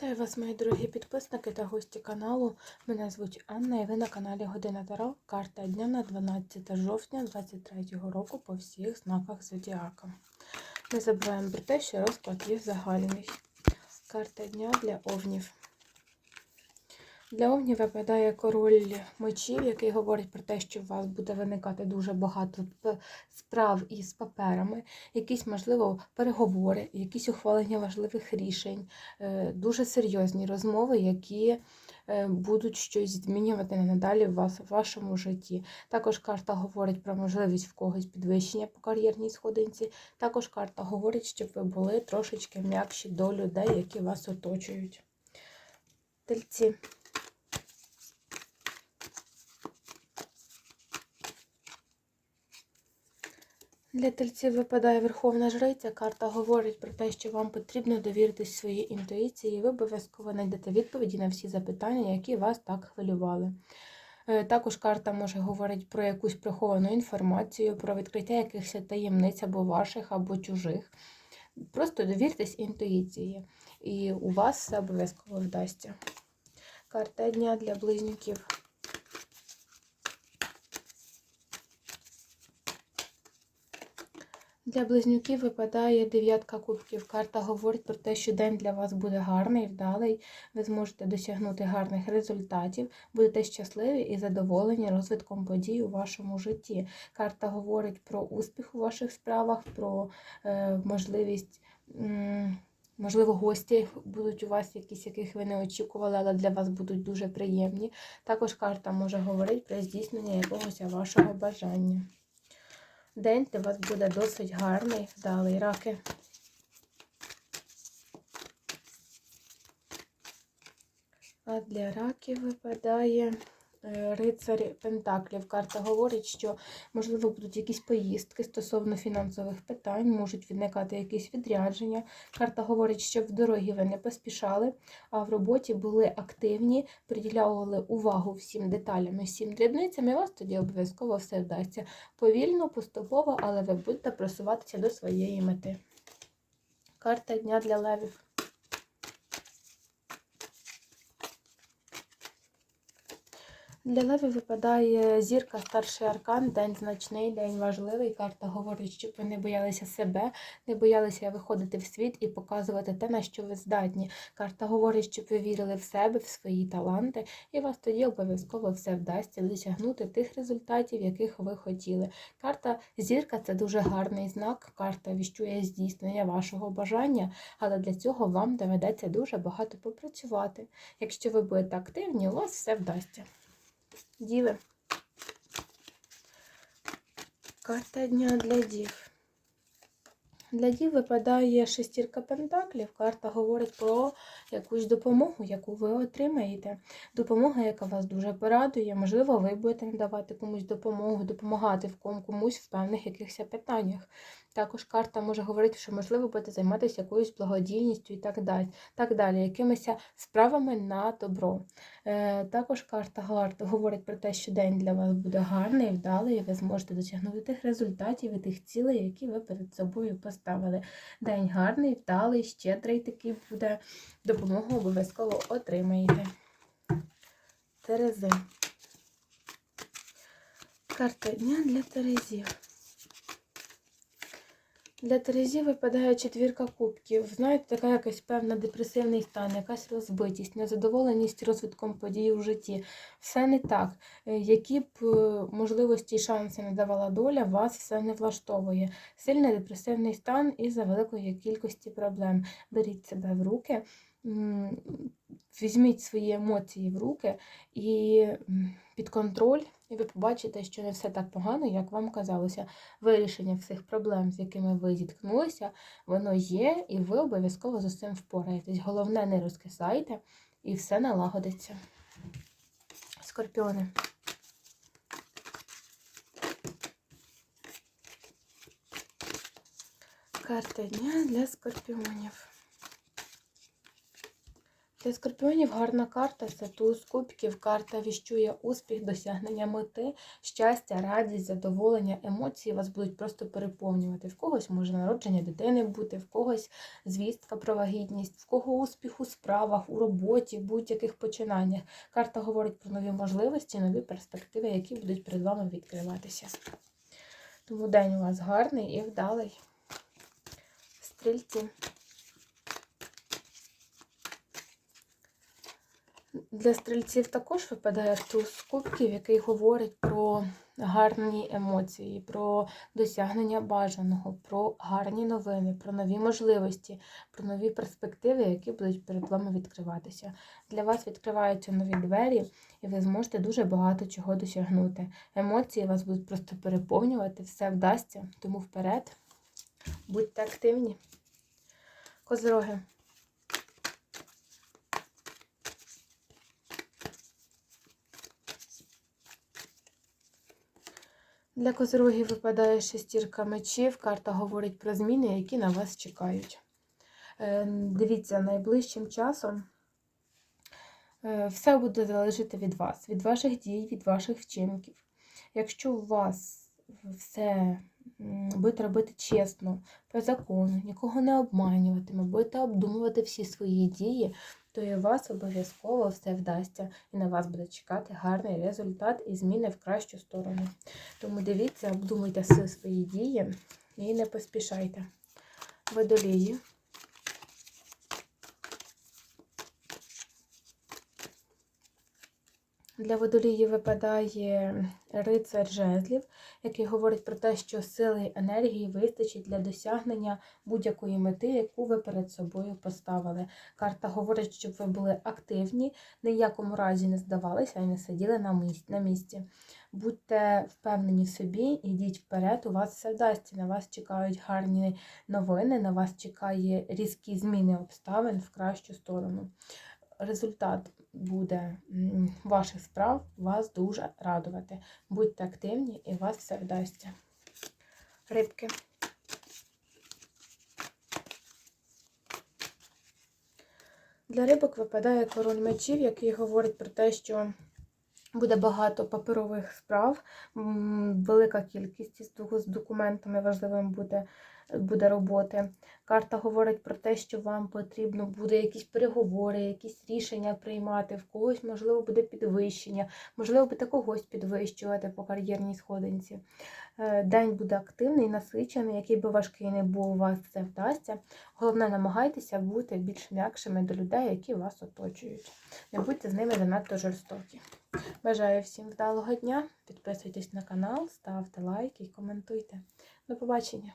Вітаю вас, мої дорогі підписники та гості каналу. Мене звуть Анна і ви на каналі Година Таро. Карта дня на 12 жовтня 2023 року по всіх знаках Зодіака. Не забуваємо про те, що розклад є загальний. Карта дня для овнів. Для овнів випадає король мечів, який говорить про те, що у вас буде виникати дуже багато справ із паперами, якісь, можливо, переговори, якісь ухвалення важливих рішень, е, дуже серйозні розмови, які е, будуть щось змінювати надалі в вас в вашому житті. Також карта говорить про можливість в когось підвищення по кар'єрній сходинці. Також карта говорить, щоб ви були трошечки м'якші до людей, які вас оточують. Тельці. Для тельців випадає Верховна Жриця. Карта говорить про те, що вам потрібно довіритись своїй інтуїції, і ви обов'язково знайдете відповіді на всі запитання, які вас так хвилювали. Е, Також карта може говорити про якусь приховану інформацію, про відкриття якихось таємниць або ваших, або чужих. Просто довіртесь інтуїції, і у вас все обов'язково вдасться. Карта дня для близнюків. Для близнюків випадає дев'ятка кубків. Карта говорить про те, що день для вас буде гарний, вдалий. Ви зможете досягнути гарних результатів, будете щасливі і задоволені розвитком подій у вашому житті. Карта говорить про успіх у ваших справах, про е, можливість. м, Можливо, гості будуть у вас якісь, яких ви не очікували, але для вас будуть дуже приємні. Також карта може говорити про здійснення якогось вашого бажання. День для вас буде досить гарний, вдалий раки. А для раків випадає рицарь Пентаклів. Карта говорить, що, можливо, будуть якісь поїздки стосовно фінансових питань, можуть виникати якісь відрядження. Карта говорить, що в дорогі ви не поспішали, а в роботі були активні, приділяли увагу всім деталям і всім дрібницям, і вас тоді обов'язково все вдасться. Повільно, поступово, але ви будете просуватися до своєї мети. Карта дня для левів. Для левів випадає зірка, старший аркан, день значний, день важливий. Карта говорить, щоб ви не боялися себе, не боялися виходити в світ і показувати те, на що ви здатні. Карта говорить, щоб ви вірили в себе, в свої таланти, і вас тоді обов'язково все вдасться досягнути тих результатів, яких ви хотіли. Карта зірка це дуже гарний знак. Карта віщує здійснення вашого бажання, але для цього вам доведеться дуже багато попрацювати. Якщо ви будете активні, у вас все вдасться. Діви. Карта дня для дів. Для дів випадає шестірка пентаклів. Карта говорить про якусь допомогу, яку ви отримаєте. Допомога, яка вас дуже порадує. Можливо, ви будете надавати комусь допомогу, допомагати в комусь в певних якихось питаннях. Також карта може говорити, що можливо будете займатися якоюсь благодійністю і так далі, так далі якимись справами на добро. Е, також карта говорить про те, що день для вас буде гарний, вдалий, і ви зможете досягнути тих результатів і тих цілей, які ви перед собою поставили. День гарний, вдалий, щедрий такий буде. Допомогу обов'язково отримаєте. Терези. Карта дня для Терезів. Для Терезі випадає четвірка кубків. Знаєте, така якась певна депресивний стан, якась розбитість, незадоволеність розвитком подій у житті. Все не так. Е, Які б е, можливості і шанси не давала доля, вас все не влаштовує. Сильний депресивний стан із-за великої кількості проблем. Беріть себе в руки, візьміть свої емоції в руки і під контроль, і ви побачите, що не все так погано, як вам казалося. Вирішення всіх проблем, з якими ви зіткнулися, воно є, і ви обов'язково з цим впораєтесь. Головне, не розкисайте, і все налагодиться. Скорпіони. Карта дня для скорпіонів. Для скорпіонів гарна карта це туз кубків. Карта віщує успіх, досягнення мети, щастя, радість, задоволення, емоції вас будуть просто переповнювати. В когось може народження дитини бути, в когось звістка про вагітність, в кого успіх у справах, у роботі, будь-яких починаннях. Карта говорить про нові можливості, нові перспективи, які будуть перед вами відкриватися. Тому день у вас гарний і вдалий. Стрільці. Для стрільців також випадає туз кубків, який говорить про гарні емоції, про досягнення бажаного, про гарні новини, про нові можливості, про нові перспективи, які будуть перед вами відкриватися. Для вас відкриваються нові двері, і ви зможете дуже багато чого досягнути. Емоції вас будуть просто переповнювати, все вдасться, тому вперед. Будьте активні. Козороги. Для козирогів випадає шестірка мечів. Карта говорить про зміни, які на вас чекають. Е, Дивіться, найближчим часом е, все буде залежати від вас, від ваших дій, від ваших вчинків. Якщо у вас все будете робити чесно, по закону, нікого не обманюватиме, будете обдумувати всі свої дії, то і у вас обов'язково все вдасться, і на вас буде чекати гарний результат і зміни в кращу сторону. Тому дивіться, обдумуйте свої дії і не поспішайте. Водолії. Для водолії випадає рицар жезлів, який говорить про те, що сили і енергії вистачить для досягнення будь-якої мети, яку ви перед собою поставили. Карта говорить, щоб ви були активні, ні в якому разі не здавалися і не сиділи на місці. Будьте впевнені в собі, ідіть вперед, у вас все вдасться. На вас чекають гарні новини, на вас чекає різкі зміни обставин в кращу сторону. Результат буде ваших справ вас дуже радувати. Будьте активні і вас все вдасться. Рибки. Для рибок випадає король мечів, який говорить про те, що буде багато паперових справ, велика кількість з документами важливим буде буде роботи. Карта говорить про те, що вам потрібно буде якісь переговори, якісь рішення приймати, в когось, можливо, буде підвищення, можливо, буде когось підвищувати по кар'єрній сходинці. Е, день буде активний, насичений, який би важкий не був, у вас це вдасться. Головне, намагайтеся бути більш м'якшими до людей, які вас оточують. Не будьте з ними занадто жорстокі. Бажаю всім вдалого дня. Підписуйтесь на канал, ставте лайки і коментуйте. До побачення!